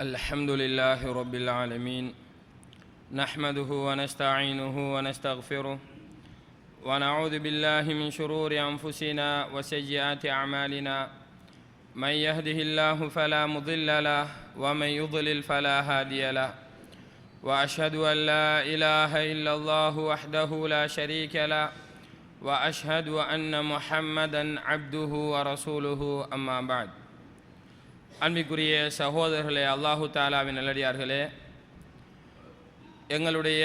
الحمد لله رب العالمين. نحمده ونستعينه ونستغفره. ونعوذ بالله من شرور أنفسنا وسيئات أعمالنا. من يهده الله فلا مضل له ومن يضلل فلا هادي له. وأشهد أن لا إله إلا الله وحده لا شريك له. وأشهد أن محمدا عبده ورسوله أما بعد. அன்பிக்குரிய சகோதரர்களே அல்லாஹு தாலாவின் நல்லடியார்களே எங்களுடைய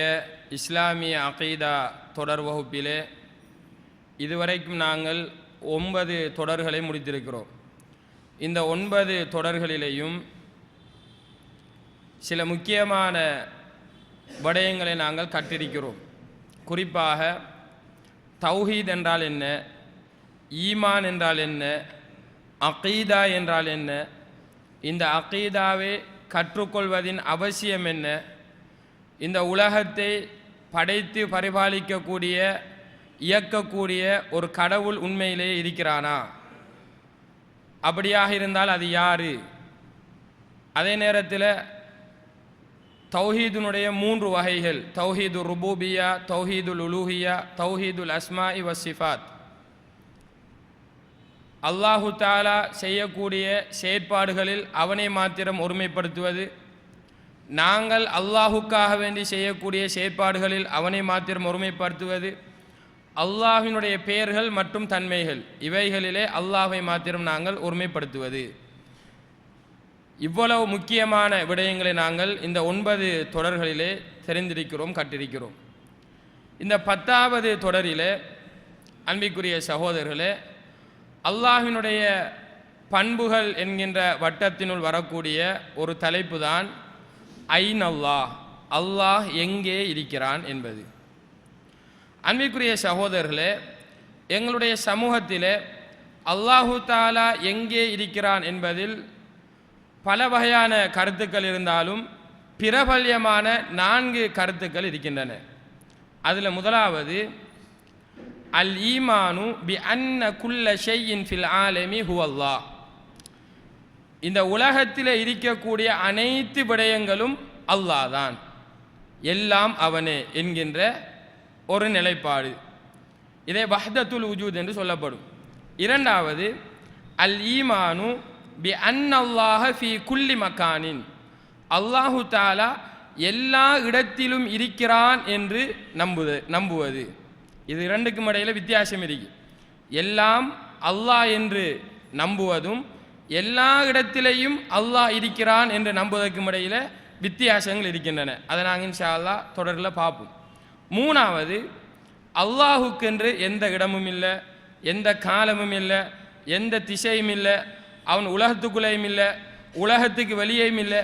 இஸ்லாமிய அகீதா தொடர் வகுப்பிலே இதுவரைக்கும் நாங்கள் ஒன்பது தொடர்களை முடித்திருக்கிறோம். இந்த ஒன்பது தொடர்களிலேயும் சில முக்கியமான விடயங்களை நாங்கள் கற்றிருக்கிறோம். குறிப்பாக தௌஹீத் என்றால் என்ன ஈமான் என்றால் என்ன அகீதா என்றால் என்ன இந்த அகீதாவை கற்றுக்கொள்வதின் அவசியம் என்ன? இந்த உலகத்தை படைத்து பரிபாலிக்கக்கூடிய இயக்கக்கூடிய ஒரு கடவுள் உண்மையிலேயே இருக்கிறானா? அப்படியாக இருந்தால் அது யார்? அதே நேரத்தில் தௌஹீதுனுடைய மூன்று வகைகள் தௌஹீது ருபூபியா தௌஹீதுல் உலூஹியா தௌஹீதுல் அஸ்மா இவ சிஃபாத். அல்லாஹு தாலா செய்யக்கூடிய செயற்பாடுகளில் அவனை மாத்திரம் ஒருமைப்படுத்துவது. நாங்கள் அல்லாஹுக்காக வேண்டி செய்யக்கூடிய செயற்பாடுகளில் அவனை மாத்திரம் ஒருமைப்படுத்துவது. அல்லாஹினுடைய பெயர்கள் மற்றும் தன்மைகள் இவைகளிலே அல்லாஹை மாத்திரம் நாங்கள் ஒருமைப்படுத்துவது. இவ்வளவு முக்கியமான விடயங்களை நாங்கள் இந்த ஒன்பது தொடர்களிலே தெரிந்திருக்கிறோம் கட்டிருக்கிறோம் இந்த பத்தாவது தொடரிலே அன்பிக்குரிய சகோதரர்களே அல்லாஹினுடைய பண்புகள் என்கின்ற வட்டத்தினுள் வரக்கூடிய ஒரு தலைப்பு தான் ஐன் அல்லாஹ்? அல்லாஹ் எங்கே இருக்கிறான் என்பது. அன்பிற்குரிய சகோதரர்களே எங்களுடைய சமூகத்திலே அல்லாஹு தாலா எங்கே இருக்கிறான் என்பதில் பல வகையான கருத்துக்கள் இருந்தாலும் பிரபல்யமான நான்கு கருத்துக்கள் இருக்கின்றன. அதில் முதலாவது அல் ஈமானு பி அன்ன குல்ல ஷெய்யின் ஃபில் ஆலமி ஹுவல்லா இந்த உலகத்தில் இருக்கக்கூடிய அனைத்து விடயங்களும் அல்லாஹ் தான் எல்லாம் அவனே என்கின்ற ஒரு நிலைப்பாடு. இதை வஹ்தத்துல் உஜூத் என்று சொல்லப்படும். இரண்டாவது அல் ஈமானு பி அன்னல்லாஹ ஃபி குல்லி மக்கானின் அல்லாஹு தாலா எல்லா இடத்திலும் இருக்கிறான் என்று நம்புது நம்புவது. இது இரண்டுக்கும் இடையில் வித்தியாசம் இருக்கு. எல்லாம் அல்லாஹ் என்று நம்புவதும் எல்லா இடத்திலையும் அல்லாஹ் இருக்கிறான் என்று நம்புவதற்கும் இடையில் வித்தியாசங்கள் இருக்கின்றன. அதை நாங்கள் இன்ஷா அல்லா தொடரில் பார்ப்போம். மூணாவது அல்லாஹுக்கென்று எந்த இடமும் இல்லை எந்த காலமும் இல்லை எந்த திசையும் இல்லை அவன் உலகத்துக்குள்ளேயும் இல்லை உலகத்துக்கு வெளியேயும் இல்லை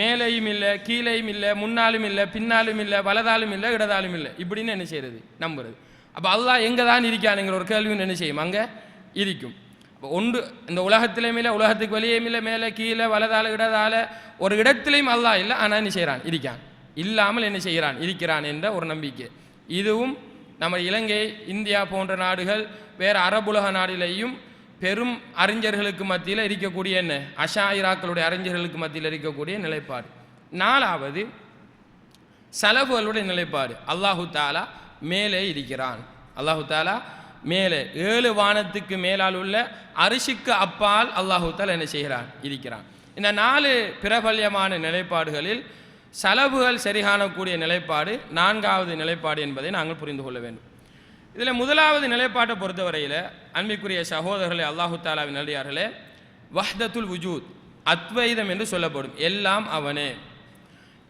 மேலேயும் இல்லை கீழேயும் இல்லை முன்னாலும் இல்லை பின்னாலும் இல்லை வலதாலும் இல்லை இடதாலும் இல்லை. இப்படின்னு என்ன செய்கிறது நம்புறது. அப்போ அல்லாஹ் எங்கே தான் இருக்கானுங்கிற ஒரு கேள்வியும் என்ன செய்யும்? அங்கே இருக்கும். அப்போ ஒன்று இந்த உலகத்திலையும் இல்லை உலகத்துக்கு வெளியேயும் இல்லை மேலே கீழே வலதால இடதால ஒரு இடத்துலையும் அல்லாஹ் இல்லை ஆனால் என்ன செய்கிறான் இருக்கான். இல்லாமல் என்ன செய்கிறான்? இருக்கிறான் என்ற ஒரு நம்பிக்கை. இதுவும் நம்ம இலங்கை இந்தியா போன்ற நாடுகள் வேறு அரபுலக நாடுகளையும் பெரும் அறிஞர்களுக்கு மத்தியில் இருக்கக்கூடிய என்ன? அஷாயிராக்களுடைய அறிஞர்களுக்கு மத்தியில் இருக்கக்கூடிய நிலைப்பாடு. நாலாவது செலவுகளுடைய நிலைப்பாடு. அல்லாஹு தாலா மேலே இருக்கிறான். அல்லாஹு தாலா மேலே ஏழு வானத்துக்கு மேலால் உள்ள அரிசிக்கு அப்பால் அல்லாஹு தாலா என்ன செய்கிறான்? இருக்கிறான். இந்த நாலு பிரபல்யமான நிலைப்பாடுகளில் செலவுகள் சரிகாணக்கூடிய நிலைப்பாடு நான்காவது நிலைப்பாடு என்பதை நாங்கள் புரிந்து கொள்ள வேண்டும். இதில் முதலாவது நிலைப்பாட்டை பொறுத்தவரையில் அன்பிற்குரிய சகோதரர்களே அல்லாஹு தாலாவின் நல்லியார்களே வஹ்தத்துல் உஜூத் அத்வைதம் என்று சொல்லப்படும். எல்லாம் அவனே.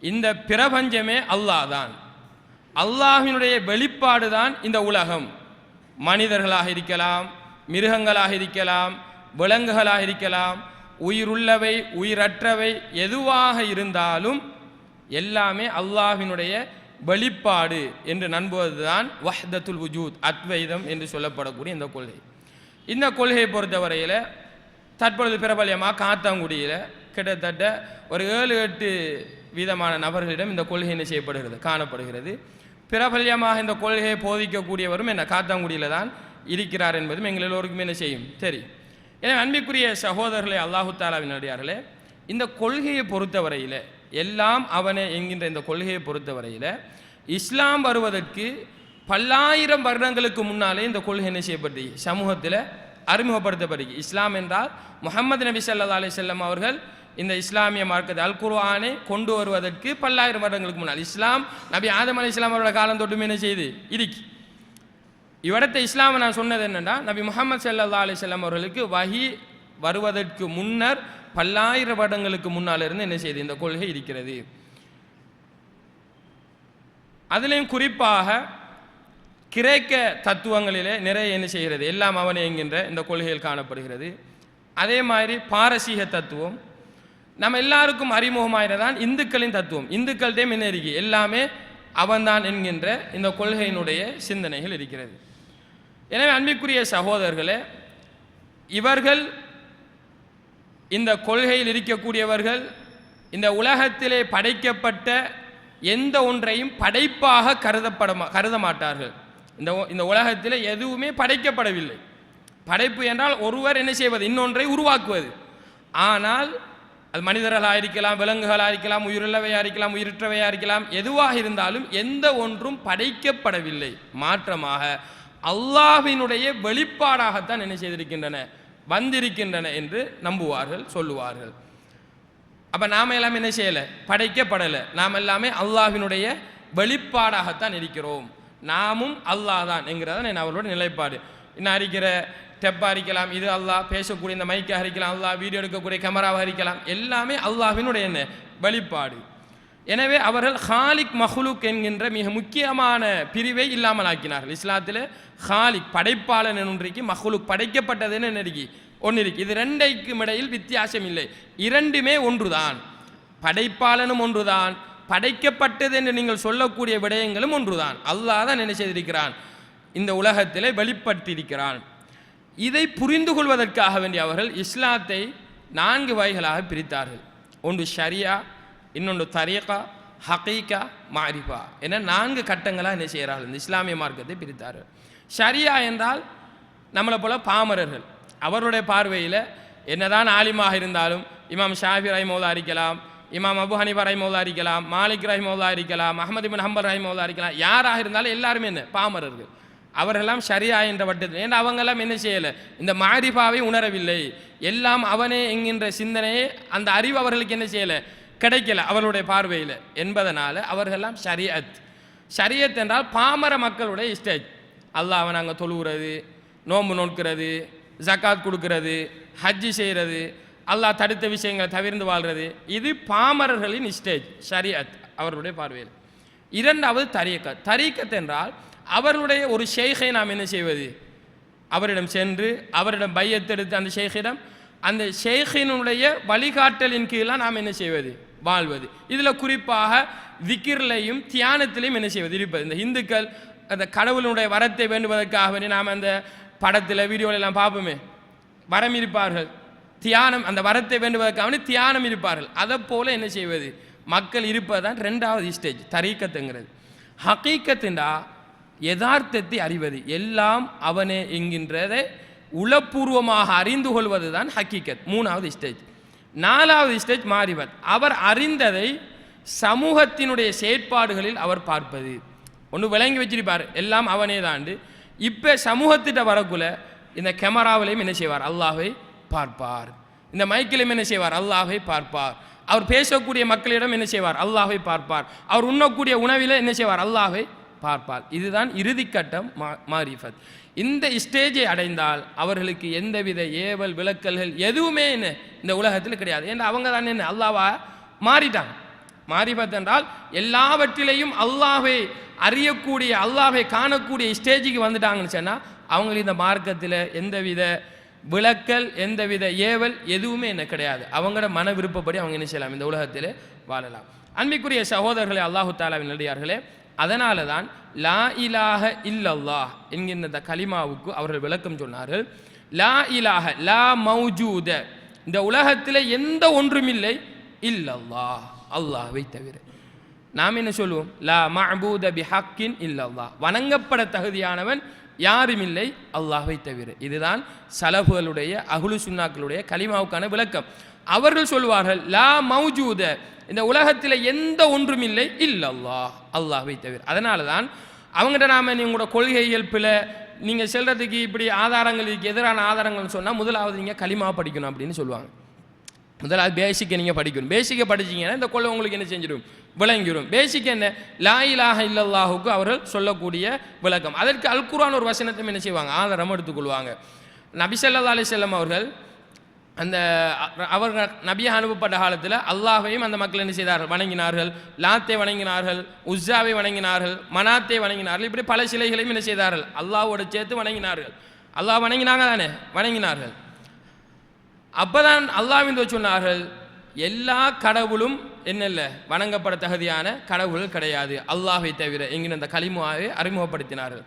இந்த பிரபஞ்சமே அல்லாஹ் தான். அல்லாஹினுடைய வெளிப்பாடு தான் இந்த உலகம். மனிதர்களாக இருக்கலாம் மிருகங்களாக இருக்கலாம் விலங்குகளாக இருக்கலாம் உயிருள்ளவை உயிரற்றவை எதுவாக இருந்தாலும் எல்லாமே அல்லாஹினுடைய வெளிப்பாடு என்று நம்புவதுதான் வஹ்தத்துல் உஜூத் அத்வைதம் என்று சொல்லப்படக்கூடிய இந்த கொள்கை. இந்த கொள்கையை பொறுத்தவரையில் தற்பொழுது பிரபலியமாக காத்தாங்குடியில் கிட்டத்தட்ட ஒரு ஏழு எட்டு வீதமான நபர்களிடம் இந்த கொள்கை என்ன செய்யப்படுகிறது காணப்படுகிறது. பிரபல்யமாக இந்த கொள்கையை போதிக்கக்கூடியவரும் என்ன? காத்தாங்குடியில் தான் இருக்கிறார் என்பதும் எங்கள் எல்லோருக்கும் என்ன செய்யும்? சரி. எனவே அன்பிற்குரிய சகோதரர்களே அல்லாஹு தாலாவின் அடியார்களே இந்த கொள்கையை பொறுத்தவரையில் எல்லாம் அவனே என்கின்ற இந்த கொள்கையை பொறுத்தவரையில் இஸ்லாம் வருவதற்கு பல்லாயிரம் வருடங்களுக்கு முன்னாலே இந்த கொள்கை என்ன செய்யப்பட்டு சமூகத்தில் அறிமுகப்படுத்தப்படுகிறது இஸ்லாம் என்றால் முகமது நபி சல்லா அலி செல்லம் அவர்கள் இந்த இஸ்லாமிய மார்க்கத்தை அல் குர்ஆனை கொண்டு வருவதற்கு பல்லாயிரம் வருடங்களுக்கு முன்னால். இஸ்லாம் நபி ஆதம் அலி இஸ்லாம் அவரோட காலம் தொட்டுமே என்ன செய்து? இதுக்கு இவ்விடத்தை இஸ்லாமை நான் சொன்னது என்னென்னா நபி முகமது சல்லா அலைஹி அவர்களுக்கு வஹி வருவதற்கு முன்னர் பல்லாயிரம் வருடங்களுக்கு முன்னால் இருந்து என்ன செய்து? இந்த கொள்கை இருக்கிறது. அதிலையும் குறிப்பாக கிரேக்க தத்துவங்களிலே நிறைய என்ன செய்கிறது? எல்லாம் அவனே என்கின்ற இந்த கொள்கைகள் காணப்படுகிறது. அதே மாதிரி பாரசீக தத்துவம் நம்ம எல்லாருக்கும் அறிமுகமாகிறதான் இந்துக்களின் தத்துவம். இந்துக்கள்கிட்டையும் என்ன இருக்கு? எல்லாமே அவன்தான் என்கின்ற இந்த கொள்கையினுடைய சிந்தனைகள் இருக்கிறது. எனவே அன்பிற்குரிய சகோதரர்களே இவர்கள் இந்த கொள்கையில் இருக்கக்கூடியவர்கள் இந்த உலகத்திலே படைக்கப்பட்ட எந்த ஒன்றையும் படைப்பாக கருதப்பட கருத மாட்டார்கள். இந்த இந்த உலகத்தில் எதுவுமே படைக்கப்படவில்லை. படைப்பு என்றால் ஒருவர் என்ன செய்வது? இன்னொன்றை உருவாக்குவது. ஆனால் அது மனிதர்களாக இருக்கலாம் விலங்குகளாக இருக்கலாம் உயிருள்ளவையாக இருக்கலாம் உயிரற்றவையாக இருக்கலாம் எதுவாக இருந்தாலும் எந்த ஒன்றும் படைக்கப்படவில்லை. மாற்றமாக அல்லாஹினுடைய வெளிப்பாடாகத்தான் என்ன செய்திருக்கின்றன? வந்திருக்கின்றன என்று நம்புவார்கள் சொல்லுவார்கள். அப்போ நாம் எல்லாம் என்ன செய்யலை? படைக்கப்படலை. நாம் எல்லாமே அல்லாஹினுடைய வெளிப்பாடாகத்தான் இருக்கிறோம். நாமும் அல்லாஹ் தான் என்கிறதான் என் அவரோட நிலைப்பாடு. இன்னும் அறிக்கிற ஸ்டெப்பாக இருக்கலாம் இது அல்லாஹ் பேசக்கூடிய இந்த மைக்கை அரிக்கலாம் அல்லாஹ் வீடியோ எடுக்கக்கூடிய கேமராவை இருக்கலாம் எல்லாமே அல்லாஹினுடைய என்ன வெளிப்பாடு. எனவே அவர்கள் ஹாலிக் மஹ்லுக் என்கின்ற மிக முக்கியமான பிரிவை இல்லாமல் ஆக்கினார்கள். இஸ்லாத்தில் ஹாலிக் படைப்பாளன் ஒன்றைக்கு மஹ்லுக் படைக்கப்பட்டதுன்னு என்ன இருக்கு ஒன்று இருக்கு. இது ரெண்டைக்கும் இடையில் வித்தியாசம் இல்லை. இரண்டுமே ஒன்றுதான். படைப்பாளனும் ஒன்றுதான். படைக்கப்பட்டது என்று நீங்கள் சொல்லக்கூடிய விடயங்களும் ஒன்றுதான். அல்லாஹ் தான் என்ன செய்திருக்கிறான்? இந்த உலகத்திலே வெளிப்படுத்தியிருக்கிறான் இதை புரிந்து கொள்வதற்காக வேண்டிய அவர்கள் இஸ்லாத்தை நான்கு வகைகளாக பிரித்தார்கள். ஒன்று ஷரியா இன்னொன்று தரீகா ஹகீகா மாரிஃபா என நான்கு கட்டங்களாக என்ன செய்கிறார்கள்? இந்த இஸ்லாமிய மார்க்கத்தை பிரித்தார்கள். ஷரியா என்றால் நம்மளை போல பாமரர்கள். அவருடைய பார்வையில் என்னதான் ஆலிமாக இருந்தாலும் இமாம் ஷாஃபி ரஹிமௌலா இருக்கலாம் இமாம் அபு ஹனிஃபா ரஹிமௌலா இருக்கலாம் மாலிக் ரஹிமௌலா இருக்கலாம் அஹமது பின் ஹம்பர் ரஹிமௌலா இருக்கலாம். யாராக இருந்தாலும் எல்லாருமே என்ன? பாமரர்கள். அவரெல்லாம் சரியா என்ற வட்டத்தில். ஏன்னா அவங்கெல்லாம் என்ன செய்யலை? இந்த மாரிபாவை உணரவில்லை. எல்லாம் அவனே என்கின்ற சிந்தனையே அந்த அறிவு அவர்களுக்கு என்ன செய்யலை? கிடைக்கல அவர்களுடைய பார்வையில். என்பதனால் அவர்களெல்லாம் ஷரியத். ஷரியத் என்றால் பாமர மக்களுடைய ஸ்டேஜ் அல்லாவை நாங்கள் தொழுகிறது நோன்பு நோக்கிறது ஜக்காத் கொடுக்கறது ஹஜ்ஜி செய்கிறது அல்லாஹ் தடுத்த விஷயங்களை தவிர்ந்து வாழ்கிறது. இது பாமரர்களின் ஸ்டேஜ் ஷரியத் அவர்களுடைய பார்வையில். இரண்டாவது தரீக்கத் தரீக்கத் என்றால் அவருடைய ஒரு ஷேகை நாம் என்ன செய்வது? அவரிடம் சென்று அவரிடம் பையத்தெடுத்து அந்த ஷேகிடம் அந்த ஷேகினுடைய வழிகாட்டலின் கீழாக நாம் என்ன செய்வது? வாழ்வது. இதில் குறிப்பாக திக்கிர்லையும் தியானத்திலையும் என்ன செய்வது? இருப்பது. இந்த இந்துக்கள் அந்த கடவுளுடைய வரத்தை வேண்டுவதற்காகவே நாம் அந்த படத்தில் வீடியோவிலெல்லாம் பார்ப்போமே. வரம் இருப்பார்கள். தியானம் அந்த வரத்தை வேண்டுவதற்காகவே தியானம் இருப்பார்கள். அதை போல் என்ன செய்வது? மக்கள் இருப்பது தான் ரெண்டாவது ஸ்டேஜ் தரீக்கத்துங்கிறது. ஹக்கீக்கத்துண்டா யதார்த்தத்தை அறிவது. எல்லாம் அவனே என்கின்றதை உளப்பூர்வமாக அறிந்து கொள்வது தான் ஹக்கீக்கத் மூணாவது ஸ்டேஜ் நாலாவது ஸ்டேஜ் மாறிவத் அவர் அறிந்ததை சமூகத்தினுடைய செயற்பாடுகளில் அவர் பார்ப்பது. ஒன்று விளங்கி வச்சிருப்பார். எல்லாம் அவனே தாண்டு. இப்போ சமூகத்திட்ட வரக்குள்ள இந்த கேமராவிலையும் என்ன செய்வார்? அல்லாஹை பார்ப்பார். இந்த மைக்கிலையும் என்ன செய்வார்? அல்லாஹை பார்ப்பார். அவர் பேசக்கூடிய மக்களிடம் என்ன செய்வார்? அல்லாஹை பார்ப்பார். அவர் உண்ணக்கூடிய உணவில் என்ன செய்வார்? அல்லாஹை பார்ப்பார். இதுதான் இறுதிக்கட்டம் மா மாரிஃபத். இந்த ஸ்டேஜை அடைந்தால் அவர்களுக்கு எந்தவித ஏவல் விளக்கல்கள் எதுவுமே என்ன இந்த உலகத்தில் கிடையாது. ஏன்னா அவங்க தான் என்ன அல்லாவா? மாறிட்டாங்க. மாரிஃபத் என்றால் எல்லாவற்றிலையும் அல்லாவை அறியக்கூடிய அல்லாவை காணக்கூடிய ஸ்டேஜுக்கு வந்துட்டாங்கன்னு சொன்னால் அவங்களுக்கு இந்த மார்க்கத்தில் எந்தவித விளக்கல் எந்தவித ஏவல் எதுவுமே என்ன கிடையாது. அவங்களோட மன விருப்பப்படி அவங்க என்ன செய்யலாம்? இந்த உலகத்தில் வாழலாம். அன்பிக்குரிய சகோதரர்களே அல்லாஹு தாலாவின் நடிகார்களே அதனால தான் லா இலாஹ இல்லல்லாஹ் என்கின்ற இந்த கலிமாவுக்கு அவர்கள் விளக்கம் சொன்னார்கள். லா இலாஹ லா மௌஜூத. இந்த உலகத்தில் எந்த ஒன்றுமில்லை இல்லல்லாஹ் அல்லாஹ்வை தவிர. நாம் என்ன சொல்லுவோம்? லா மஹபூத பிஹக்கின் இல்லல்லாஹ். வணங்கப்பட தகுதியானவன் யாரும் இல்லை அல்லாஹை தவிர. இதுதான் சலபுகளுடைய அகுலு சுன்னாக்களுடைய கலிமாவுக்கான விளக்கம். அவர்கள் சொல்வார்கள் லா மௌஜூத. இந்த உலகத்தில் எந்த ஒன்றும் இல்லை இல்ல அல்லாஹ் அல்லாஹை தவிர. அதனால தான் அவங்ககிட்ட நாம நீங்களோட கொள்கை இயல்பில் நீங்கள் செல்றதுக்கு இப்படி ஆதாரங்களுக்கு எதிரான ஆதாரங்கள்னு சொன்னால் முதலாவது நீங்கள் களிமா படிக்கணும் அப்படின்னு சொல்லுவாங்க. முதலாவது பேசிக்கை நீங்கள் படிக்கணும். பேசிக்கை படிச்சீங்கன்னா இந்த கொள்ளை உங்களுக்கு என்ன செஞ்சிடும்? விளங்கிடும் பேசிக் என்ன? லா இலாஹ இல்லல்லாஹுக்கு அவர்கள் சொல்லக்கூடிய விளக்கம். அதற்கு அல்குரான் ஒரு வசனத்தையும் என்ன செய்வாங்க? ஆதாரம் எடுத்துக்கொள்வாங்க. நபி ஸல்லல்லாஹு செல்லம் அவர்கள் அந்த அவர்கள் நபியாக அனுப்பப்பட்ட காலத்தில் அல்லாஹையும் அந்த மக்கள் என்ன செய்தார்கள்? வணங்கினார்கள். லாத்தை வணங்கினார்கள். உஸ்ஸாவை வணங்கினார்கள். மனாத்தை வணங்கினார்கள். இப்படி பல சிலைகளையும் என்ன செய்தார்கள்? அல்லாஹ்வோட சேர்த்து வணங்கினார்கள். அல்லாஹ் வணங்கினாங்க தானே? வணங்கினார்கள். அப்பதான் அல்லாஹ்வின் சொன்னார்கள் எல்லா கடவுளும் என்னல்ல வணங்கப்பட தகுதியான கடவுள் கிடையாது. அல்லாஹை தவிர என்கிற அந்த கலிமாவை அறிமுகப்படுத்தினார்கள்.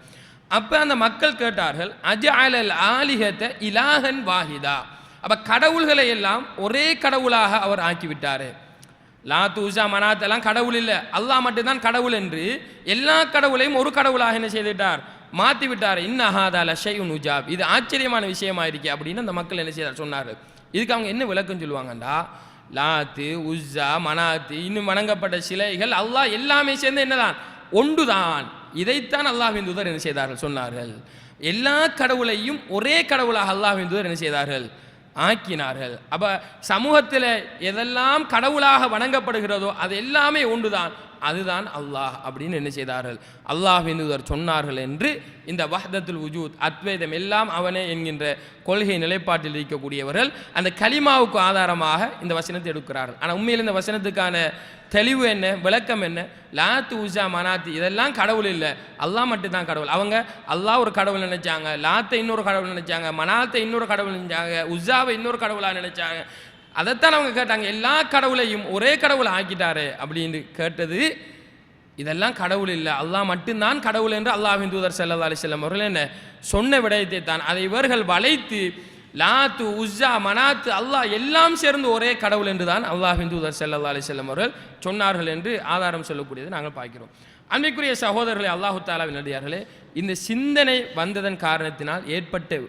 அப்போ அந்த மக்கள் கேட்டார்கள் அஜஅலல் ஆலிகத்தை இலாஹன் வாஹிதா? அப்போ கடவுள்களை எல்லாம் ஒரே கடவுளாக அவர் ஆக்கிவிட்டார். லா தூசா மனாத் எல்லாம் கடவுள் இல்லை. அல்லாஹ் மட்டும்தான் கடவுள் என்று எல்லா கடவுளையும் ஒரு கடவுளாக என்ன செய்துவிட்டார் மாற்றி விட்டார் இன்னஹாதா உன் உஜாப். இது ஆச்சரியமான விஷயமா இருக்கே அப்படின்னு அந்த மக்கள் என்ன செய்தார்? சொன்னார்கள். இதுக்கு அவங்க என்ன விளக்கம் சொல்லுவாங்கண்டா? லாத்து உஸ்ஸா மனாத்து இன்னும் வணங்கப்பட்ட சிலைகள் அல்லாஹ் எல்லாமே சேர்ந்து என்னதான்? ஒன்றுதான். இதைத்தான் அல்லாஹின் தூதர் என்ன செய்தார்கள்? சொன்னார்கள். எல்லா கடவுளையும் ஒரே கடவுளாக அல்லாஹின் தூதர் என்ன செய்தார்கள்? ஆக்கினார்கள். அப்போ சமூகத்தில் எதெல்லாம் கடவுளாக வணங்கப்படுகிறதோ அது எல்லாமே ஒன்றுதான். அதுதான் அல்லாஹ் அப்படின்னு என்ன செய்தார்கள்? அல்லாஹ்வின் தூதர் சொன்னார்கள் என்று இந்த வஹதத்துல் உஜூத் அத்வைதம் எல்லாம் அவனே என்கின்ற கொள்கை நிலைப்பாட்டில் இருக்கக்கூடியவர்கள் அந்த கலிமாவுக்கு ஆதாரமாக இந்த வசனத்தை எடுக்கிறார்கள். ஆனால் உண்மையில் இந்த வசனத்துக்கான தெளிவு என்ன விளக்கம் என்ன? லாத்து உஷா மனாத்து இதெல்லாம் கடவுள் இல்லை. அல்லாஹ் மட்டும்தான் கடவுள். அவங்க அல்லாஹ் ஒரு கடவுள் நினைச்சாங்க லாத்தை இன்னொரு கடவுள் நினைச்சாங்க மனாத்தை இன்னொரு கடவுள் நினைச்சாங்க உஷாவை இன்னொரு கடவுளாக நினைச்சாங்க. அதைத்தான் அவங்க கேட்டாங்க. எல்லா கடவுளையும் ஒரே கடவுளை ஆக்கிட்டாரு அப்படின்னு கேட்டது. இதெல்லாம் கடவுள் இல்லை. அல்லாஹ் மட்டும்தான் கடவுள் என்று அல்லாஹின் தூதர் ஸல்லல்லாஹு அலைஹி வஸல்லம் அவர்கள் என்ன சொன்ன விடயத்தை தான். அதை இவர்கள் வளைத்து லாத்து உஸ்ஸா மனாத்து அல்லாஹ் எல்லாம் சேர்ந்து ஒரே கடவுள் என்று தான் அல்லாஹின் தூதர் ஸல்லல்லாஹு அலைஹி வஸல்லம் அவர்கள் சொன்னார்கள் என்று ஆதாரம் சொல்லக்கூடியதை நாங்கள் பார்க்கிறோம். அன்பிற்குரிய சகோதரர்களே அல்லாஹு தாலாவின் நடிகார்களே இந்த சிந்தனை வந்ததன் காரணத்தினால் ஏற்பட்ட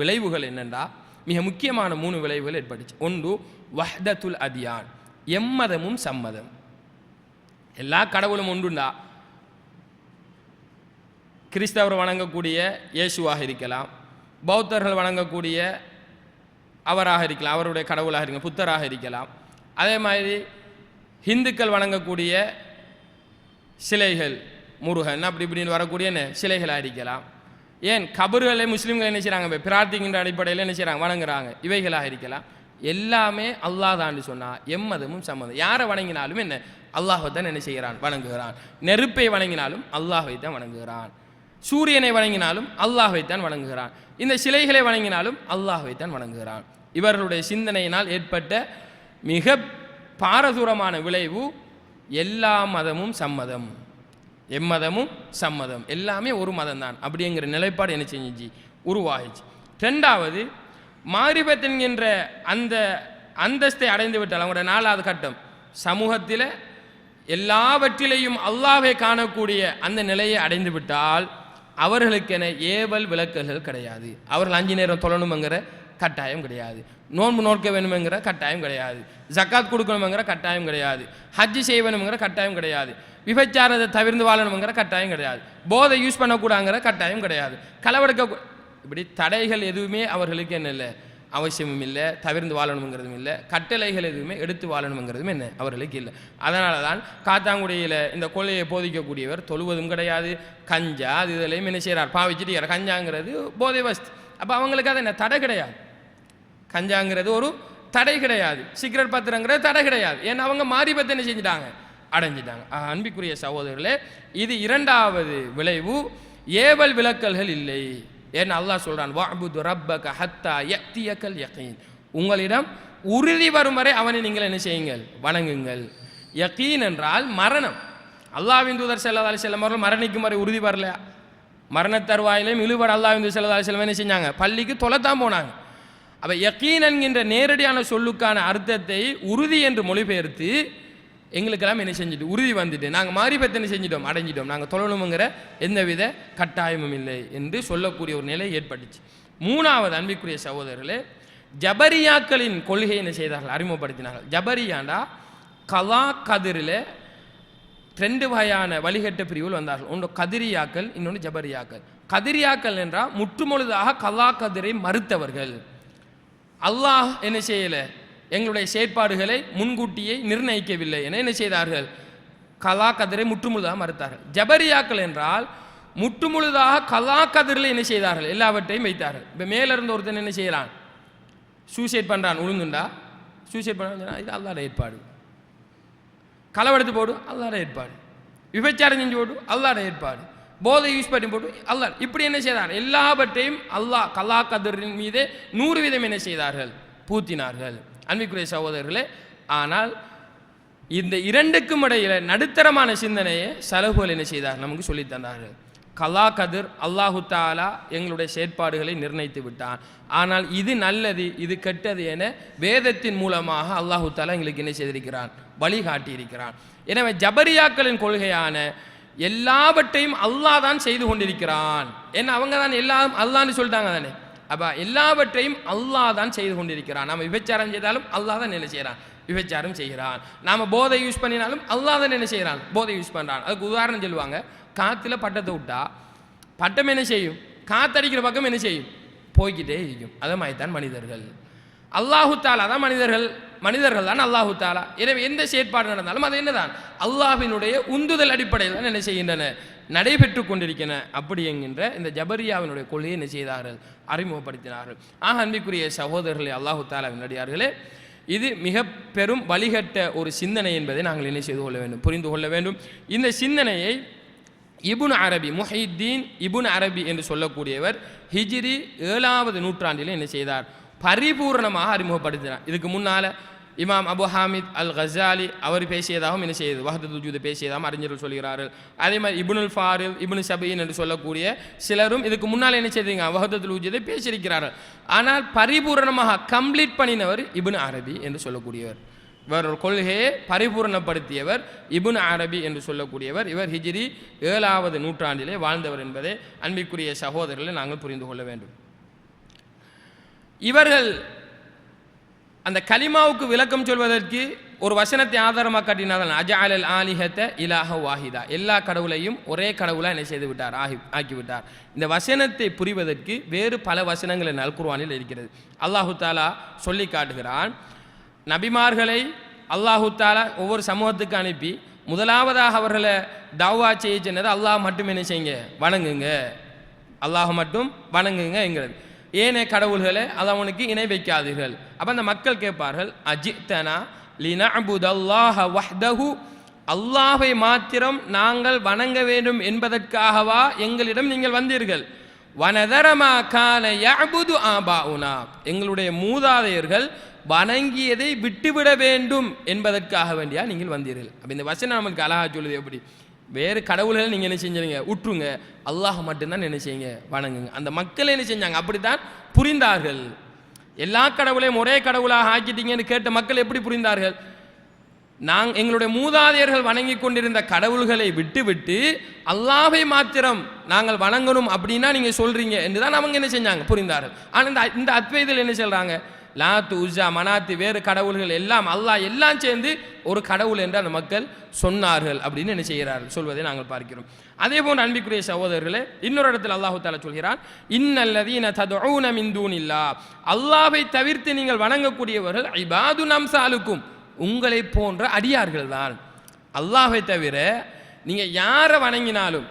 விளைவுகள் என்னென்றா? மிக முக்கியமான மூணு விளைவுகள் ஏற்பட்டுச்சு. ஒன்று வஹ்தத்துல் அதியான். எம்மதமும் சம்மதம். எல்லா கடவுளும் ஒன்றுண்டா? கிறிஸ்தவர் வணங்கக்கூடிய இயேசுவாக இருக்கலாம். பௌத்தர்கள் வணங்கக்கூடிய அவராக இருக்கலாம். அவருடைய கடவுளாக இருக்கலாம். புத்தராக இருக்கலாம். அதே மாதிரி ஹிந்துக்கள் வணங்கக்கூடிய சிலைகள் முருகன் அப்படி இப்படின்னு வரக்கூடிய சிலைகளாக இருக்கலாம். ஏன் கபர்களை முஸ்லீம்கள் என்ன செய்கிறாங்க பிரார்த்திக்கின்ற அடிப்படையில் என்ன செய்கிறாங்க வணங்குறாங்க. இவைகளாக இருக்கலாம். எல்லாமே அல்லாஹ் தான் சொன்னா எம்மதமும் சம்மதம். யாரை வணங்கினாலும் என்ன? அல்லாஹை தான் என்ன செய்கிறான்? வணங்குகிறான். நெருப்பை வணங்கினாலும் அல்லாஹை தான் வணங்குகிறான். சூரியனை வணங்கினாலும் அல்லாஹை தான் வணங்குகிறான். இந்த சிலைகளை வணங்கினாலும் அல்லாஹை தான் வணங்குகிறான். இவர்களுடைய சிந்தனையினால் ஏற்பட்ட மிக பாரதூரமான விளைவு எல்லா மதமும் சம்மதம். எம்மதமும் சம்மதம். எல்லாமே ஒரு மதம் தான் அப்படிங்கிற நிலைப்பாடு என்ன செஞ்சிச்சு? உருவாகிச்சு. ரெண்டாவது மாரிபத் என்கின்ற அந்த அந்தஸ்தை அடைந்து விட்டால் அவங்களோட நாலாவது கட்டம் சமூகத்தில் எல்லாவற்றிலையும் அல்லாவை காணக்கூடிய அந்த நிலையை அடைந்து விட்டால் அவர்களுக்கென ஏவல் விளக்கல்கள் கிடையாது. அவர்கள் அஞ்சு நேரம் தொழணுமெங்கிற கட்டாயம் கிடையாது. நோன்பு நோக்க வேணுமெங்கிற கட்டாயம் கிடையாது. ஜக்காத் கொடுக்கணுமெங்கிற கட்டாயம் கிடையாது. ஹஜ்ஜு செய்ய வேணுமெங்கிற கட்டாயம் கிடையாது. விபச்சாரத்தை தவிர்ந்து வாழணுங்கிற கட்டாயம் கிடையாது. போதை யூஸ் பண்ணக்கூடாங்கிற கட்டாயம் கிடையாது. களவெடுக்க இப்படி தடைகள் எதுவுமே அவர்களுக்கு என்ன இல்லை. அவசியமும் இல்லை தவிர்ந்து வாழணுங்கிறதும் இல்லை கட்டளைகள் எதுவுமே எடுத்து வாழணுங்கிறதும் என்ன? அவர்களுக்கு இல்லை. அதனால தான் காத்தாங்குடியில் இந்த கொள்ளையை போதிக்கக்கூடியவர் தொழுவதும் கிடையாது. கஞ்சா அது இதுலையும் என்ன செய்கிறார் பாவிச்சிட்டு கஞ்சாங்கிறது போதை வஸ்து. அப்போ அவங்களுக்கு அது என்ன? தடை கிடையாது. கஞ்சாங்கிறது ஒரு தடை கிடையாது. சிகரெட் பத்திரங்கிறது தடை கிடையாது. ஏன்னா அவங்க மாறி பற்றி என்ன செஞ்சிட்டாங்க? அடைஞ்சிட்டாங்க. அன்பிக்குரிய சகோதரர்களே இது இரண்டாவது விளைவு. ஏவல் விளக்கல்கள் இல்லை. ஏன்னா அல்லாஹ் சொல்கிறான் வாபுது ரப்பக ஹத்தா யக்தியக்கல் யகீன். உங்களிடம் உறுதி வரும் வரை அவனை நீங்கள் என்ன செய்யுங்கள்? வணங்குங்கள். யகீன் என்றால் மரணம். அல்லாவின் தூதர் ஸல்லல்லாஹு அலி செல்லம் அவர்கள் மரணிக்கும் வரை உறுதி வரலையா மரண தருவாயிலையும் இழுவர் அல்லாவிந்து தூதர் ஸல்லல்லாஹு அலைஹி என்ன செஞ்சாங்க? பள்ளிக்கு தொலைத்தான் போனாங்க. அப்போ யக்கீன் என்கின்ற நேரடியான சொல்லுக்கான அர்த்தத்தை உறுதி என்று மொழிபெயர்த்து எங்களுக்கெல்லாம் என்ன செஞ்சுட்டு உறுதி வந்துட்டு. நாங்கள் மாறிபத்து என்ன செஞ்சிட்டோம் அடைஞ்சிட்டோம். நாங்கள் தொழணுங்கிற எந்தவித கட்டாயமும் இல்லை என்று சொல்லக்கூடிய ஒரு நிலை ஏற்பட்டுச்சு. மூணாவது அன்பிற்குரிய சகோதரர்களே ஜபரியாக்களின் கொள்கை என்ன செய்தார்கள்? அறிமுகப்படுத்தினார்கள். ஜபரியாண்டா கலா கதிரில் ரெண்டு வகையான வழிகட்ட பிரிவுகள் வந்தார்கள். ஒன்று கதிரியாக்கள் இன்னொன்று ஜபரியாக்கள். கதிரியாக்கள் என்றால் முற்றுமுழுதாக கலா கதிரை மறுத்தவர்கள். அல்லாஹ் என்ன செய்யலை? எங்களுடைய செயற்பாடுகளை முன்கூட்டியே நிர்ணயிக்கவில்லை என என்ன செய்தார்கள்? கலா கதிரை முற்றுமுழுதாக மறுத்தார்கள். ஜபரியாக்கள் என்றால் முற்றுமுழுதாக கலா கதிரில் என்ன செய்தார்கள்? எல்லாவற்றையும் வைத்தார்கள். இப்போ மேலே இருந்த ஒருத்தன் என்ன செய்கிறான் சூசைட் பண்ணுறான் உளுந்துண்டா சூசைட் பண்ணுறான் இது அல்லாட ஏற்பாடு. களவெடுத்து போடு அல்லாட ஏற்பாடு. விபச்சாரம் செஞ்சு போடு அல்லாட ஏற்பாடு. போதை யூஸ் பண்ணி போட்டு அல்லாஹ் இப்படி என்ன செய்தார்? எல்லாவற்றையும் அல்லாஹ் கல்லா கதிரின் மீது நூறு விதம் என்ன செய்தார்கள்? பூத்தினார்கள். அன்பிக்குரிய சகோதரர்களே ஆனால் இந்த இரண்டுக்கும் இடையில நடுத்தரமான சிந்தனையை சலகுகள் என்ன செய்தார்? நமக்கு சொல்லி தந்தார்கள். கலா கதிர் அல்லாஹு தாலா எங்களுடைய செயற்பாடுகளை நிர்ணயித்து விட்டான். ஆனால் இது நல்லது இது கெட்டது என வேதத்தின் மூலமாக அல்லாஹு தாலா எங்களுக்கு என்ன செய்திருக்கிறான்? வழிகாட்டி இருக்கிறான் எனவே ஜபரியாக்களின் கொள்கையான எல்லாவற்றையும் அல்லாஹ் தான் செய்து கொண்டிருக்கிறான். ஏன்னா அவங்க தான் எல்லாம் அல்லான்னு சொல்லிட்டாங்க தானே? அப்போ எல்லாவற்றையும் அல்லாஹ் தான் செய்து கொண்டிருக்கிறான். நம்ம விபச்சாரம் செய்தாலும் அல்லாஹ் தான் என்ன செய்கிறான் விபச்சாரம் செய்கிறான். நாம் போதை யூஸ் பண்ணினாலும் அல்லாஹ் தான் என்ன செய்கிறான் போதை யூஸ் பண்ணுறான் அதுக்கு உதாரணம் சொல்லுவாங்க. காற்றுல பட்டத்தை விட்டா பட்டம் என்ன செய்யும்? காத்தடிக்கிற பக்கம் என்ன செய்யும்? போய்கிட்டே இருக்கும். அதை மாதிரி தான் மனிதர்கள். அல்லாஹு தாலா தான் மனிதர்கள். மனிதர்கள் தான் அல்லாஹு தாலா எனவே எந்த செயற்பாடு நடந்தாலும் அது என்னதான்? அல்லாஹினுடைய உந்துதல் அடிப்படையில் தான் என்ன செய்கின்றன. நடைபெற்று கொண்டிருக்கின்றன அப்படி என்கின்ற இந்த ஜபரியாவினுடைய கொள்கையை என்ன செய்தார்கள்? அறிமுகப்படுத்தினார்கள். ஆக அன்பிற்குரிய சகோதரர்களே அல்லாஹு தாலாவின் நடிகார்களே இது மிக பெரும் வழிகட்ட ஒரு சிந்தனை என்பதை நாங்கள் என்ன செய்து கொள்ள வேண்டும்? புரிந்து கொள்ள வேண்டும். இந்த சிந்தனையை இபுன் அரபி முஹைத்தீன் இபுன் அரபி என்று சொல்லக்கூடியவர் ஹிஜ்ரி ஏழாவது நூற்றாண்டில் என்ன செய்தார்? பரிபூர்ணமாக அறிமுகப்படுத்தினார். இதுக்கு முன்னால் இமாம் அபு ஹாமித் அல் கசாலி அவர் பேசியதாகவும் என்ன செய்யுது வஹதத் உஜூத் பேசியதாகவும் அறிஞர்கள் சொல்கிறார்கள். அதே மாதிரி இபுனுல் ஃபாரில் இபுனு சபீன் என்று சொல்லக்கூடிய சிலரும் இதுக்கு முன்னால் என்ன செய்தீங்க? வஹதத்துல் உஜூதை பேசியிருக்கிறார்கள். ஆனால் பரிபூரணமாக கம்ப்ளீட் பண்ணினவர் இபுன் அரபி என்று சொல்லக்கூடியவர். இவர் கொள்கையை பரிபூரணப்படுத்தியவர் இபுன் அரபி என்று சொல்லக்கூடியவர். இவர் ஹிஜிரி ஏழாவது நூற்றாண்டிலே வாழ்ந்தவர் என்பதை அன்பிற்குரிய சகோதரர்களை நாங்கள் புரிந்து கொள்ள வேண்டும். இவர்கள் அந்த கலிமாவுக்கு விளக்கம் சொல்வதற்கு ஒரு வசனத்தை ஆதாரமாக காட்டினார்கள். அஜாலல் ஆலிஹத்த இலாஹ வாஹிதா. எல்லா கடவுளையும் ஒரே கடவுளாக என்ன செய்து விட்டார்? ஆகி ஆக்கிவிட்டார். இந்த வசனத்தை புரிவதற்கு வேறு பல வசனங்கள் என் அல்குர்வானில் இருக்கிறது. அல்லாஹு தாலா சொல்லி காட்டுகிறான். நபிமார்களை அல்லாஹு தாலா ஒவ்வொரு சமூகத்துக்கு அனுப்பி முதலாவதாக அவர்களை தவா செய்ய சொன்னது அல்லாஹ் மட்டும் என்ன செய்யுங்க? வணங்குங்க. அல்லாஹ் மட்டும் வணங்குங்க என்கிறது. ஏனே கடவுள்களை அது அவனுக்கு இணை வைக்காதீர்கள். அப்போ அந்த மக்கள் கேட்பார்கள் அஜித்தனா லினஅபுதல்லாஹ வஹ்தஹு அல்லாஹை மாத்திரம் நாங்கள் வணங்க வேண்டும் என்பதற்காகவா எங்களிடம் நீங்கள் வந்தீர்கள்? வனதரமா கான ஆபா உனா எங்களுடைய மூதாதையர்கள் வணங்கியதை விட்டுவிட வேண்டும் என்பதற்காக வேண்டியா நீங்கள் வந்தீர்கள். அப்போ இந்த வசனம் நமக்கு அழகா சொல்லுது எப்படி? வேறு கடவுள்களை நீங்கள் என்ன செஞ்சுருங்க உற்றுங்க. அல்லாஹ் மட்டும்தான் என்ன செய்யுங்க? வணங்குங்க. அந்த மக்கள் என்ன செஞ்சாங்க? அப்படித்தான் புரிந்தார்கள். எல்லா கடவுளையும் ஒரே கடவுளாக ஆக்கிட்டீங்கன்னு கேட்ட மக்கள் எப்படி புரிந்தார்கள்? நாங் எங்களுடைய மூதாதையர்கள் வணங்கி கொண்டிருந்த கடவுள்களை விட்டுவிட்டு அல்லாஹை மாத்திரம் நாங்கள் வணங்கணும் அப்படின்னா நீங்கள் சொல்கிறீங்க என்று தான் அவங்க என்ன செஞ்சாங்க? புரிந்தார்கள். ஆனால் இந்த இந்த அத்வைதில் என்ன சொல்கிறாங்க லாத்து உஜா மனாத்து வேறு கடவுள்கள் எல்லாம் அல்லாஹ் எல்லாம் சேர்ந்து ஒரு கடவுள் என்று அந்த மக்கள் சொன்னார்கள் அப்படின்னு என்ன செய்கிறார்கள்? சொல்வதை நாங்கள் பார்க்கிறோம். அதே போன்று அன்பிக்குரிய சகோதரர்களே இன்னொரு இடத்துல அல்லாஹு தாலா சொல்கிறான் இன்னல்லதீன ததுஊன மிந்தூன் இல்லா அல்லாஹை தவிர்த்து நீங்கள் வணங்கக்கூடியவர்கள் இபாது நம்சாலுக்கும் உங்களை போன்ற அடியார்கள் தான் அல்லாஹை தவிர நீங்கள் யாரை வணங்கினாலும்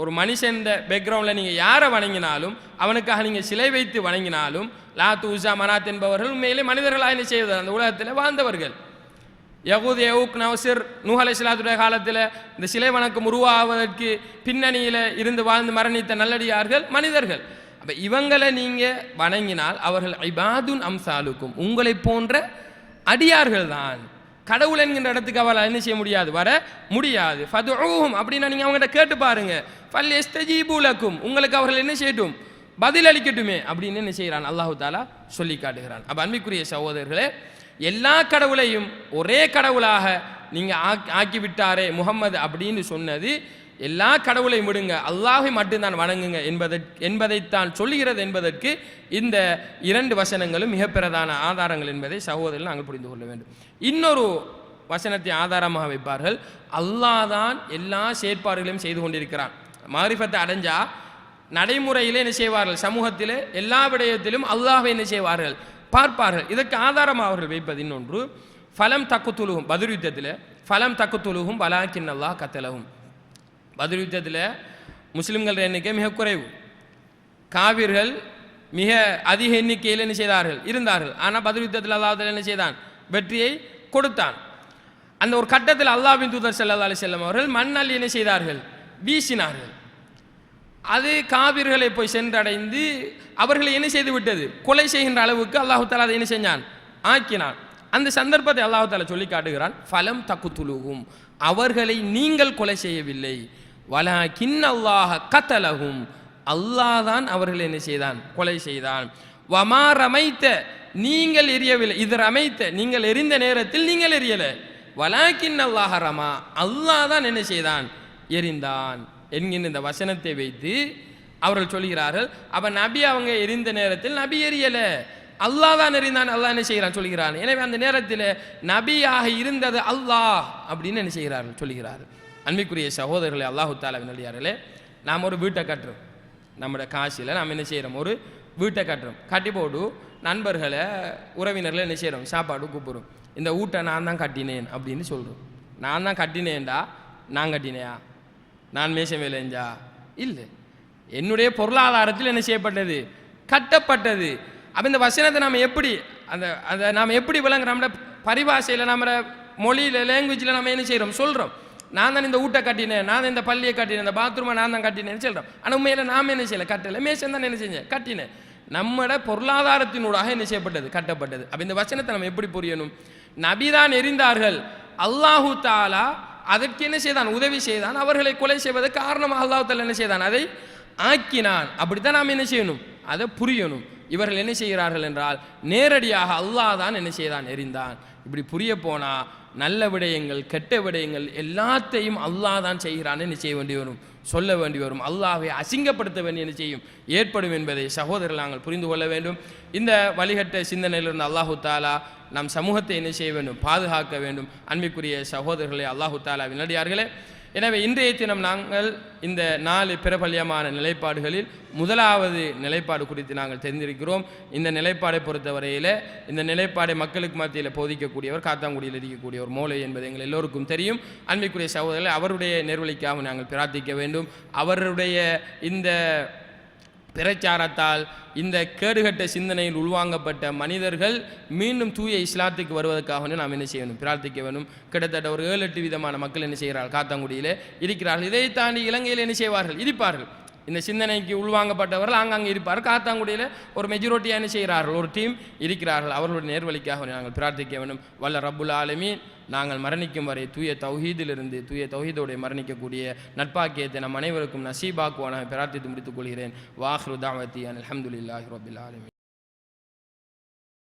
ஒரு மனுஷன் பேக்ரவுண்டில் நீங்கள் யாரை வணங்கினாலும் அவனுக்காக நீங்கள் சிலை வைத்து வணங்கினாலும் லாத் உஷா மனாத் என்பவர்கள் உண்மையிலே மனிதர்களாக என்ன செய்வது அந்த உலகத்தில் வாழ்ந்தவர்கள். யகுத் யவுக் நவசிர் நூஹலை சிலாத்துடைய காலத்தில் இந்த சிலை வணக்கம் உருவாவதற்கு பின்னணியில் இருந்து வாழ்ந்து மரணித்த நல்லடியார்கள் மனிதர்கள். அப்போ இவங்களை நீங்கள் வணங்கினால் அவர்கள் ஐபாதுன் அம்சாலுக்கும் உங்களை போன்ற அடியார்கள் தான் கடவுள் என்கின்ற இடத்துக்கு அவளால் என்ன செய்ய முடியாது? வர முடியாது. ஃபதுஊஹும் அப்படின்னா நீங்கள் அவங்ககிட்ட கேட்டு பாருங்க. ஃபல் எஸ்தஜீபுலக்கும் உங்களுக்கு அவர்கள் என்ன செய்யட்டும்? பதில் அளிக்கட்டுமே அப்படின்னு என்ன செய்கிறான் அல்லாஹு தாலா சொல்லி காட்டுகிறான். அப்போ அன்பிக்குரிய சகோதரர்களே எல்லா கடவுளையும் ஒரே கடவுளாக நீங்கள் ஆக்கி ஆக்கி விட்டாரே முகம்மது அப்படின்னு சொன்னது எல்லா கடவுளையும் விடுங்க. அல்லாஹை மட்டும்தான் வணங்குங்க என்பதை என்பதைத்தான் சொல்லுகிறது என்பதற்கு இந்த இரண்டு வசனங்களும் மிக பிரதான ஆதாரங்கள் என்பதை சகோதரர்கள் நாங்கள் புரிந்து கொள்ள வேண்டும். இன்னொரு வசனத்தை ஆதாரமாக வைப்பார்கள். அல்லாஹ் தான் எல்லா செயற்பாடுகளையும் செய்து கொண்டிருக்கிறான். மாரிஃபத்தை அடைஞ்சா நடைமுறையிலே என்ன செய்வார்கள்? சமூகத்தில் எல்லா விடயத்திலும் அல்லாஹை என்ன செய்வார்கள்? பார்ப்பார்கள். இதற்கு ஆதாரமாக அவர்கள் வைப்பது இன்னொன்று. ஃபலம் தக்குத்துலுகும் பதில் யுத்தத்தில் ஃபலம் தக்குத்துலுகும் பலாக்கின் அல்லாஹ் கத்தலகும் பதில் யுத்தத்தில் முஸ்லிம்கள் எண்ணிக்கை மிக குறைவு. காவிர்கள் மிக அதிக எண்ணிக்கையில் என்ன செய்தார்கள்? இருந்தார்கள். ஆனால் பதில் யுத்தத்தில் அல்லாஹ் என்ன செய்தான்? வெற்றியை கொடுத்தான். அந்த ஒரு கட்டத்தில் அல்லாஹ்வின் தூதர் செல்லா அலி செல்லம் அவர்கள் மண்ணால் என்ன செய்தார்கள்? வீசினார்கள். அது காவிர்களை போய் சென்றடைந்து அவர்களை என்ன செய்து விட்டது? கொலை செய்கின்ற அளவுக்கு அல்லாஹு தாலா அதை என்ன செஞ்சான்? ஆக்கினான். அந்த சந்தர்ப்பத்தை அல்லாஹு தாலா சொல்லி காட்டுகிறான் ஃபலம் தக்குத்துலுகும் அவர்களை நீங்கள் கொலை செய்யவில்லை. வலா கிண்ணல்லாஹ கத்தலகும் அல்லாஹ் தான் அவர்கள் என்ன செய்தான்? கொலை செய்தான். வமா ரமைத்த நீங்கள் எரியவில்லை. இது ரமைத்த நீங்கள் எரிந்த நேரத்தில் நீங்கள் எரியலை. வலாக்கின் அல்லாஹ ரமா அல்லாஹ் தான் என்ன செய்தான்? எரிந்தான். என்கின்ற இந்த வசனத்தை வைத்து அவர்கள் சொல்கிறார்கள் அப்ப நபி அவங்க எரிந்த நேரத்தில் நபி எரியலை. அல்லாஹ் தான் எரிந்தான். அல்லாஹ் என்ன செய்கிறான்? சொல்கிறான். எனவே அந்த நேரத்தில் நபியாக இருந்தது அல்லாஹ் அப்படின்னு என்ன செய்கிறார்கள்? சொல்கிறார்கள். அன்பிக்குரிய சகோதரர்களே அல்லாஹு தாலாவின் நாம் ஒரு வீட்டை கட்டுறோம். நம்மளோட காசில் நாம் என்ன செய்கிறோம் ஒரு வீட்டை கட்டுறோம். கட்டி போட்டு நண்பர்களை உறவினர்களை என்ன செய்கிறோம் சாப்பாடு கூப்பிடுறோம். இந்த வீட்டை நான் தான் கட்டினேன் அப்படின்னு சொல்கிறோம் நான் தான் கட்டினேன்டா நான் கட்டினேயா? நான் மேசம் வேலைஞ்சா இல்லை. என்னுடைய பொருளாதாரத்தில் என்ன செய்யப்பட்டது? கட்டப்பட்டது. அப்போ இந்த வசனத்தை நாம் எப்படி அந்த அதை நாம் எப்படி விளங்குறோம்? நம்மளோட பரிபாஷையில் நம்ம மொழியில் லாங்குவேஜில் நம்ம என்ன செய்கிறோம் சொல்கிறோம் நான் தான் இந்த வீட்டை கட்டினேன் நான் தான் இந்த பள்ளியை கட்டினேன் இந்த பாத்ரூமை நான் தான் கட்டினேன்னு சொல்கிறோம் ஆனால் உண்மையில் நாம் என்ன செய்யலை? கட்டலை. மேஷன் தான் என்ன செஞ்சேன்? கட்டினேன். நம்மட பொருளாதாரத்தினூடாக என்ன செய்யப்பட்டது? கட்டப்பட்டது. அப்போ இந்த வசனத்தை நம்ம எப்படி புரியணும்? நபிதான் எரிந்தார்கள். அல்லாஹு தாலா அதற்கு என்ன செய்தான்? உதவி செய்தான். அவர்களை கொலை செய்வதற்கு காரணமாக அல்லாஹ் தாலா என்ன செய்தான்? அதை ஆக்கினான். அப்படித்தான் நாம் என்ன செய்யணும்? அதை புரியணும். இவர்கள் என்ன செய்கிறார்கள் என்றால் நேரடியாக அல்லாஹ் தான் என்ன செய்தான்? எரிந்தான். இப்படி புரிய போனால் நல்ல விடயங்கள் கெட்ட விடயங்கள் எல்லாத்தையும் அல்லாஹ் தான் செய்கிறான்னு என்ன செய்ய வேண்டி வரும். சொல்ல வேண்டி வரும். அல்லாவை அசிங்கப்படுத்த வேண்டிய என்ன செய்யும்? ஏற்படும் என்பதை சகோதரர்கள் நாங்கள் புரிந்து கொள்ள வேண்டும். இந்த வழிகட்ட சிந்தனையிலிருந்து அல்லாஹு தாலா நம் சமூகத்தை என்ன செய்ய வேண்டும்? பாதுகாக்க வேண்டும். அன்பிற்குரிய சகோதரர்களை அல்லாஹு தாலா வினடியார்களே எனவே இன்றைய தினம் நாங்கள் இந்த நாலு பிரபல்யமான நிலைப்பாடுகளில் முதலாவது நிலைப்பாடு குறித்து நாங்கள் தெரிந்திருக்கிறோம். இந்த நிலைப்பாடை பொறுத்தவரையில் இந்த நிலைப்பாடை மக்களுக்கு மத்தியில் போதிக்கக்கூடியவர் காத்தாங்குடியில் இருக்கக்கூடிய ஒரு மூளை என்பது எங்கள் எல்லோருக்கும் தெரியும். அன்பிற்குரிய சகோதரர்கள் அவருடைய நெருவழிக்காக நாங்கள் பிரார்த்திக்க வேண்டும். அவருடைய இந்த பிரச்சாரத்தால் இந்த கேடுகட்ட சிந்தனையில் உள்வாங்கப்பட்ட மனிதர்கள் மீண்டும் தூய இஸ்லாத்துக்கு வருவதற்காக நாம் என்ன செய்யணும் பிரார்த்திக்க வேணும் கிட்டத்தட்ட ஒரு ஏழு எட்டு விதமான மக்கள் என்ன செய்கிறார்கள்? காத்தாங்குடியிலே இருக்கிறார்கள். இதை தாண்டி இலங்கையில் என்ன செய்வார்கள்? இருப்பார்கள் இந்த சிந்தனைக்கு உள்வாங்கப்பட்டவர்கள் ஆங்காங்கே இருப்பார் காத்தாங்குடியில் ஒரு மெஜாரிட்டியாக என்ன செய்கிறார்கள்? ஒரு டீம் இருக்கிறார்கள். அவர்களுடைய நேர்வழிக்காக நாங்கள் பிரார்த்திக்க வேண்டும். வல்ல ரப்புல் ஆலமி நாங்கள் மரணிக்கும் வரை தூய தௌஹீதிலிருந்து தூய தௌஹீதோடைய மரணிக்கக்கூடிய நட்பாக்கியத்தை நம் அனைவருக்கும் நசீபாக்குவான பிரார்த்தித்து முடித்துக் கொள்கிறேன். வாஹ்ரு தாவத்தி அன் அலமதுல்லாஹி ரபுல் ஆலமி